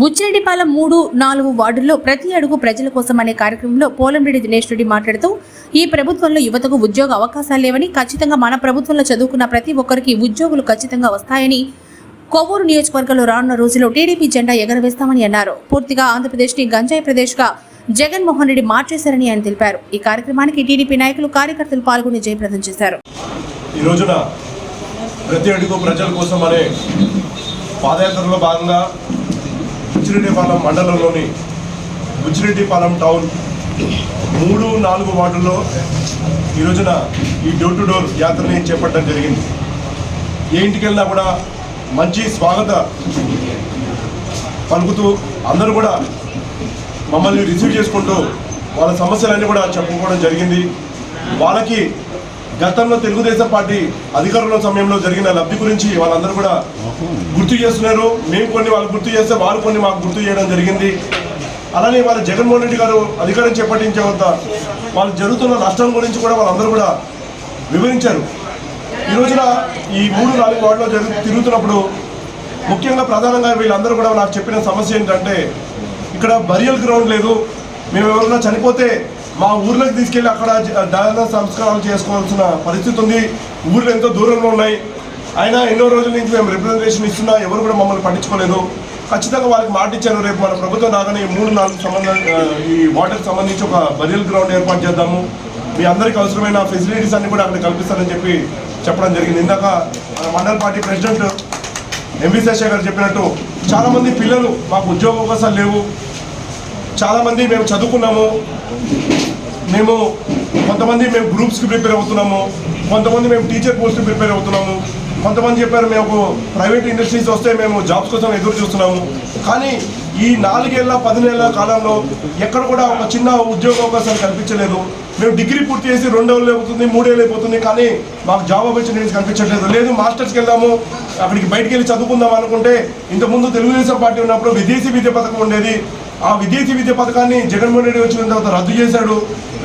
బుచ్చిరెడ్డిపాలెం మూడు నాలుగు వార్డుల్లో ప్రతి అడుగు ప్రజల కోసం అనే కార్యక్రమంలో పోలంరెడ్డి దినేష్ రెడ్డి మాట్లాడుతూ ఈ ప్రభుత్వంలో యువతకు ఉద్యోగ అవకాశాలు లేవని ఖచ్చితంగా మన ప్రభుత్వంలో చదువుకున్న ప్రతి ఒక్కరికి ఉద్యోగులు ఖచ్చితంగా వస్తాయని కొవ్వూరు నియోజకవర్గంలో రానున్న రోజుల్లో టీడీపీ జెండా ఎగరవేస్తామని అన్నారు. పూర్తిగా ఆంధ్రప్రదేశ్ని గంజాయి ప్రదేశ్గా జగన్మోహన్ రెడ్డి మార్చేశారని ఆయన తెలిపారు. ఈ కార్యక్రమానికి టీడీపీ నాయకులు కార్యకర్తలు పాల్గొని జయప్రదం చేశారు. ఈ రోజున ప్రతి అడుగు ప్రజల కోసం అనే పాదయాత్రలో భాగంగా బుచ్చిరెడ్డిపాలెం మండలంలోని బుచ్చిరెడ్డిపాలెం టౌన్ మూడు నాలుగు వార్డుల్లో ఈ రోజున ఈ డోర్ టు డోర్ యాత్రని చేపట్టడం జరిగింది. ఏ ఇంటికి వెళ్ళినా కూడా మంచి స్వాగత పలుకుతూ అందరూ కూడా మమ్మల్ని రిసీవ్ చేసుకుంటూ వాళ్ళ సమస్యలన్నీ కూడా చెప్పుకోవడం జరిగింది. వాళ్ళకి గతంలో తెలుగుదేశం పార్టీ అధికారంలో సమయంలో జరిగిన లబ్ధి గురించి వాళ్ళందరూ కూడా గుర్తు చేస్తున్నారు. మేము కొన్ని వాళ్ళు గుర్తు చేస్తే వాళ్ళు కొన్ని మాకు గుర్తు చేయడం జరిగింది. అలానే వాళ్ళ జగన్మోహన్ రెడ్డి గారు అధికారం చేపట్టించే వద్ద వాళ్ళు జరుగుతున్న నష్టం గురించి కూడా వాళ్ళందరూ కూడా వివరించారు. ఈ రోజున ఈ మూడు నాలుగు వార్డులో జరుగు తిరుగుతున్నప్పుడు ముఖ్యంగా ప్రధానంగా వీళ్ళందరూ కూడా నాకు చెప్పిన సమస్య ఏంటంటే ఇక్కడ బరియల్ గ్రౌండ్ లేదు. మేము ఎవరైనా చనిపోతే మా ఊర్లోకి తీసుకెళ్ళి అక్కడ జ- సంస్కారాలు చేసుకోవాల్సిన పరిస్థితి ఉంది. ఊర్లు ఎంతో దూరంలో ఉన్నాయి. అయినా ఎన్నో రోజుల నుంచి మేము రిప్రజెంటేషన్ ఇస్తున్నా ఎవరు కూడా మమ్మల్ని పట్టించుకోలేదు. ఖచ్చితంగా వాళ్ళకి మాట ఇచ్చాను రేపు మన ప్రభుత్వం రాగానే మూడు నాలుగు సంబంధ ఈ వాటర్కి సంబంధించి ఒక బదిల్ గ్రౌండ్ ఏర్పాటు చేద్దాము. మీ అందరికీ అవసరమైన ఫెసిలిటీస్ అన్ని కూడా అక్కడ కల్పిస్తానని చెప్పి చెప్పడం జరిగింది. ఇందాక మన మండల పార్టీ ప్రెసిడెంట్ ఎంవి శేషయ్య గారు చెప్పినట్టు చాలామంది పిల్లలు మాకు ఉద్యోగ అవకాశాలు లేవు. చాలామంది మేము చదువుకున్నాము. మేము కొంతమంది మేము గ్రూప్స్కి ప్రిపేర్ అవుతున్నాము. కొంతమంది మేము టీచర్ పోస్ట్కి ప్రిపేర్ అవుతున్నాము. కొంతమంది చెప్పారు మేము ప్రైవేట్ ఇండస్ట్రీస్ వస్తే మేము జాబ్స్ కోసం ఎదురు చూస్తున్నాము. కానీ ఈ నాలుగేళ్ళ పదినేళ్ళ కాలంలో ఎక్కడ కూడా ఒక చిన్న ఉద్యోగ అవకాశాలు కల్పించలేదు. మేము డిగ్రీ పూర్తి చేసి రెండేళ్ళు అవుతుంది మూడేళ్ళు అయిపోతుంది కానీ మాకు జాబ్ ఆపర్చునిటీస్ కనిపించట్లేదు లేదు మాస్టర్స్కి వెళ్దాము అక్కడికి బయటికి వెళ్ళి చదువుకుందాం అనుకుంటే ఇంతకుముందు తెలుగుదేశం పార్టీ ఉన్నప్పుడు విదేశీ విద్య పథకం ఉండేది. ఆ విదేశీ విద్య పథకాన్ని జగన్మోహన్ రెడ్డి వచ్చిన తర్వాత రద్దు చేశాడు.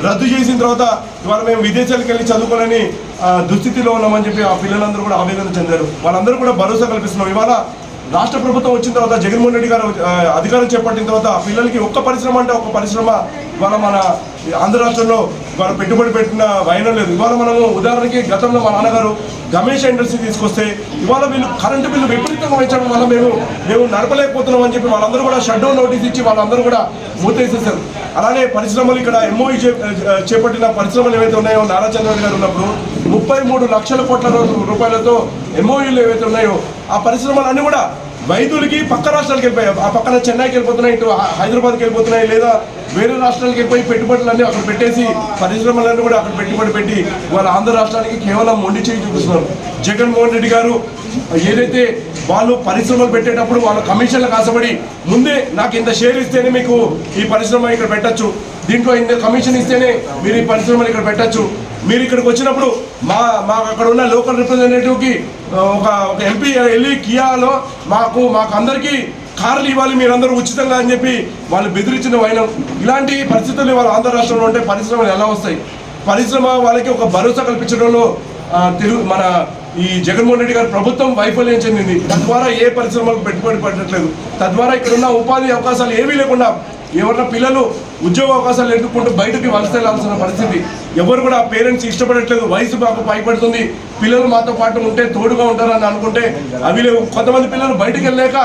రద్దు చేసిన తర్వాత ఇవాళ మేము విదేశాలకు వెళ్ళి చదువుకోవాలని దుస్థితిలో ఉన్నామని చెప్పి ఆ పిల్లలందరూ కూడా ఆవేదన చెందారు. వాళ్ళందరూ కూడా భరోసా కల్పిస్తున్నాం ఇవాళ రాష్ట్ర ప్రభుత్వం వచ్చిన తర్వాత జగన్మోహన్ రెడ్డి గారు అధికారం చేపట్టిన తర్వాత పిల్లలకి ఒక్క పరిశ్రమ అంటే ఒక పరిశ్రమ ఇవాళ మన ఆంధ్ర రాష్ట్రంలో ఇవాళ పెట్టుబడి పెట్టిన వైనం లేదు. ఇవాళ మనము ఉదాహరణకి గతంలో మా నాన్నగారు గమేష్ ఇండస్ట్రీ తీసుకొస్తే ఇవాళ వీళ్ళు కరెంటు బిల్లు విపరీతంగా పెంచడం వల్ల మేము మేము నడపలేకపోతున్నాం అని చెప్పి వాళ్ళందరూ కూడా షట్ డౌన్ నోటీస్ ఇచ్చి వాళ్ళందరూ కూడా మూతేసేసారు అలానే పరిశ్రమలు ఇక్కడ ఎంఓఈ చేపట్టిన పరిశ్రమలు ఏవైతే ఉన్నాయో నారా చంద్రబాబు గారు ఉన్నప్పుడు ముప్పై మూడు లక్షల కోట్ల రూపాయలతో ఎంఓయూలు ఏవైతే ఉన్నాయో ఆ పరిశ్రమలన్నీ కూడా వైద్యులకి పక్క రాష్ట్రాలకు వెళ్ళిపోయాయి. ఆ పక్కన చెన్నైకి వెళ్ళిపోతున్నాయి ఇటు హైదరాబాద్కి వెళ్ళిపోతున్నాయి లేదా వేరే రాష్ట్రాలకు పోయి పెట్టుబడులన్నీ అక్కడ పెట్టేసి పరిశ్రమలన్నీ కూడా అక్కడ పెట్టుబడి పెట్టి వాళ్ళ ఆంధ్ర రాష్ట్రానికి కేవలం మొండి చేయి చూపిస్తున్నారు. జగన్మోహన్ రెడ్డి గారు ఏదైతే వాళ్ళు పరిశ్రమలు పెట్టేటప్పుడు వాళ్ళ కమిషన్లకు ఆశపడి ముందే నాకు ఇంత షేర్ ఇస్తేనే మీకు ఈ పరిశ్రమ ఇక్కడ పెట్టచ్చు. దీంట్లో ఇంత కమిషన్ ఇస్తేనే మీరు ఈ పరిశ్రమలు ఇక్కడ పెట్టచ్చు. మీరు ఇక్కడికి వచ్చినప్పుడు మా మాకు అక్కడ ఉన్న లోకల్ రిప్రజెంటేటివ్కి ఒక ఒక ఎంపీ వెళ్ళి కియాలో మాకు మాకు అందరికీ కార్లు ఇవ్వాలి మీరందరూ ఉచితంగా అని చెప్పి వాళ్ళు బెదిరించిన వైనం. ఇలాంటి పరిస్థితులు వాళ్ళ ఆంధ్ర రాష్ట్రంలో ఉంటే పరిశ్రమలు ఎలా వస్తాయి? పరిశ్రమ వాళ్ళకి ఒక భరోసా కల్పించడంలో తెలుగు మన ఈ జగన్మోహన్ రెడ్డి గారి ప్రభుత్వం వైఫల్యం చెందింది. తద్వారా ఏ పరిశ్రమలకు పెట్టుబడి పెట్టట్లేదు. తద్వారా ఇక్కడ ఉన్న ఉపాధి అవకాశాలు ఏమీ లేకుండా ఎవరన్నా పిల్లలు ఉద్యోగ అవకాశాలు ఎదుర్కొంటూ బయటకి వలస వెళ్ళాల్సిన పరిస్థితి. ఎవరు కూడా పేరెంట్స్ ఇష్టపడట్లేదు వయసు మాకు భయపడుతుంది పిల్లలు మాతో పాటు ఉంటే తోడుగా ఉంటారని అనుకుంటే అవి లేవు. కొంతమంది పిల్లలు బయటకు వెళ్ళలేక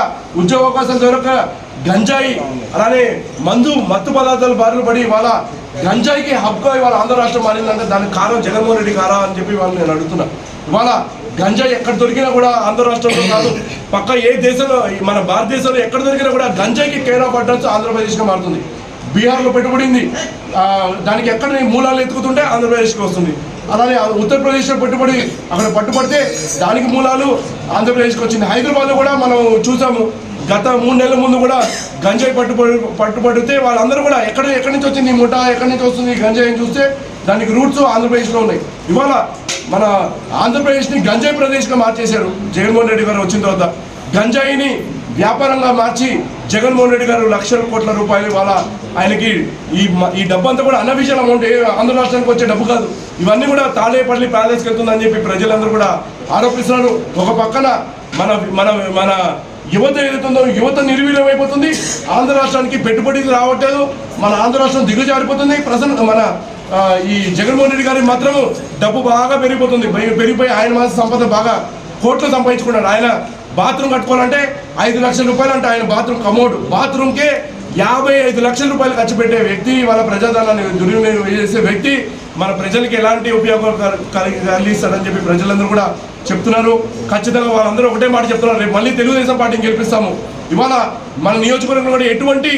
ఉద్యోగ అవకాశాలు దొరక గంజాయి అలానే మందు మత్తు పదార్థాలు బారిన పడి వాళ్ళ గంజాయికి హబ్గా ఇవాళ ఆంధ్ర రాష్ట్రం మారిందంటే దానికి కారణం జగన్మోహన్ రెడ్డి కారా అని చెప్పి వాళ్ళు నేను అడుగుతున్నా. ఇవాళ గంజాయి ఎక్కడ దొరికినా కూడా ఆంధ్ర రాష్ట్రంలో కాదు పక్క ఏ దేశంలో మన భారతదేశంలో ఎక్కడ దొరికినా కూడా గంజాయికి కేర్ ఆఫ్ అడ్రస్ ఆంధ్రప్రదేశ్గా మారుతుంది. బీహార్లో పెట్టుబడింది. దానికి ఎక్కడ మూలాలు ఎత్తుకుతుంటే ఆంధ్రప్రదేశ్కి వస్తుంది. అలానే ఉత్తరప్రదేశ్లో పెట్టుబడి అక్కడ పట్టుబడితే దానికి మూలాలు ఆంధ్రప్రదేశ్కి వచ్చింది. హైదరాబాద్లో కూడా మనం చూసాము. గత మూడు నెలల ముందు కూడా గంజాయి పట్టుబడి పట్టుబడితే వాళ్ళందరూ కూడా ఎక్కడ ఎక్కడి నుంచి వచ్చింది ముఠా ఎక్కడి నుంచి వస్తుంది గంజాయి అని చూస్తే దానికి రూట్స్ ఆంధ్రప్రదేశ్లో ఉన్నాయి. ఇవాళ మన ఆంధ్రప్రదేశ్ని గంజాయి ప్రదేశ్గా మార్చేశారు జగన్మోహన్ రెడ్డి గారు వచ్చిన తర్వాత. గంజాయిని వ్యాపారంగా మార్చి జగన్మోహన్ రెడ్డి గారు లక్షల కోట్ల రూపాయలు వాళ్ళ ఆయనకి ఈ ఈ డబ్బు అంతా కూడా అన్అఫీషియల్ అమౌంట్ ఆంధ్ర రాష్ట్రానికి వచ్చే డబ్బు కాదు. ఇవన్నీ కూడా తాడేపల్లి ప్యాలెస్కి వెళ్తుందని చెప్పి ప్రజలందరూ కూడా ఆరోపిస్తున్నారు. ఒక పక్కన మన మన మన యువత ఏదైతుందో యువత నిర్వీర్యం అయిపోతుంది. ఆంధ్ర రాష్ట్రానికి పెట్టుబడికి రావట్లేదు. మన ఆంధ్ర రాష్ట్రం దిగుజారిపోతుంది. ప్రజలు మన ఈ జగన్మోహన్ రెడ్డి గారికి మాత్రం డబ్బు బాగా పెరిగిపోతుంది. పెరిగిపోయి ఆయన మాత్రం సంపద బాగా కోట్లు సంపాదించుకున్నాడు. ఆయన బాత్రూమ్ కట్టుకోవాలంటే ఐదు లక్షల రూపాయలు అంటే ఆయన బాత్రూమ్ కమోడ్. బాత్రూమ్కే యాభై ఐదు లక్షల రూపాయలు ఖర్చు పెట్టే వ్యక్తి వాళ్ళ ప్రజాధనాన్ని దుర్వినియోగం చేసే వ్యక్తి మన ప్రజలకి ఎలాంటి ఉపయోగం కలిగి- కలిగిస్తాడని చెప్పి ప్రజలందరూ కూడా చెప్తున్నారు. ఖచ్చితంగా వాళ్ళందరూ ఒకటే మాట చెప్తున్నారు. రేపు మళ్ళీ తెలుగుదేశం పార్టీని గెలిపిస్తాము. ఇవాళ మన నియోజకవర్గంలో కూడా ఎటువంటి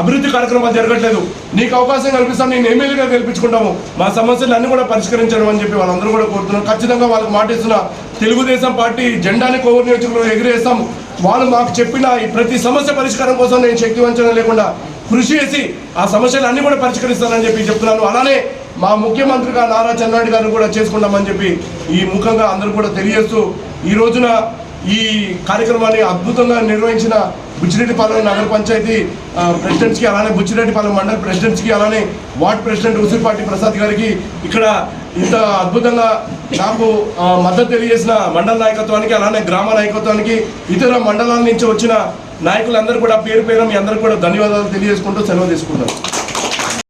అభివృద్ధి కార్యక్రమాలు జరగట్లేదు. నీకు అవకాశం కల్పిస్తాను నేను ఎమ్మెల్యేగా గెలిపించుకుంటాము. మా సమస్యలు అన్ని కూడా పరిష్కరించడం అని చెప్పి వాళ్ళందరూ కూడా కోరుతున్నాం. ఖచ్చితంగా వాళ్ళకి మాట ఇస్తున్న తెలుగుదేశం పార్టీ జెండాని కోవూరు నియోజకవర్గంలో ఎగిరేస్తాం. వాళ్ళు మాకు చెప్పిన ఈ ప్రతి సమస్య పరిష్కారం కోసం నేను శక్తి వంచన లేకుండా కృషి చేసి ఆ సమస్యలు అన్ని కూడా పరిష్కరిస్తానని చెప్పి చెప్తున్నాను. అలానే మా ముఖ్యమంత్రిగా నారా చంద్రబాబు గారిని కూడా చేసుకుంటామని చెప్పి ఈ ముఖంగా అందరూ కూడా తెలియజేస్తూ ఈ రోజున ఈ కార్యక్రమాన్ని అద్భుతంగా నిర్వహించిన బుచ్చిరెడ్డిపాలెం నగర పంచాయతీ ప్రెసిడెంట్స్కి అలానే బుచ్చిరెడ్డిపాలెం మండల ప్రెసిడెంట్స్కి అలానే వార్డ్ ప్రెసిడెంట్ ఉసిరిపాటి ప్రసాద్ గారికి ఇక్కడ ఇంత అద్భుతంగా నాకు మద్దతు తెలియజేసిన మండల నాయకత్వానికి అలానే గ్రామ నాయకత్వానికి ఇతర మండలాల నుంచి వచ్చిన నాయకులందరూ కూడా పేరు పేరు మీ అందరూ కూడా ధన్యవాదాలు తెలియజేసుకుంటూ సెలవు తీసుకుంటారు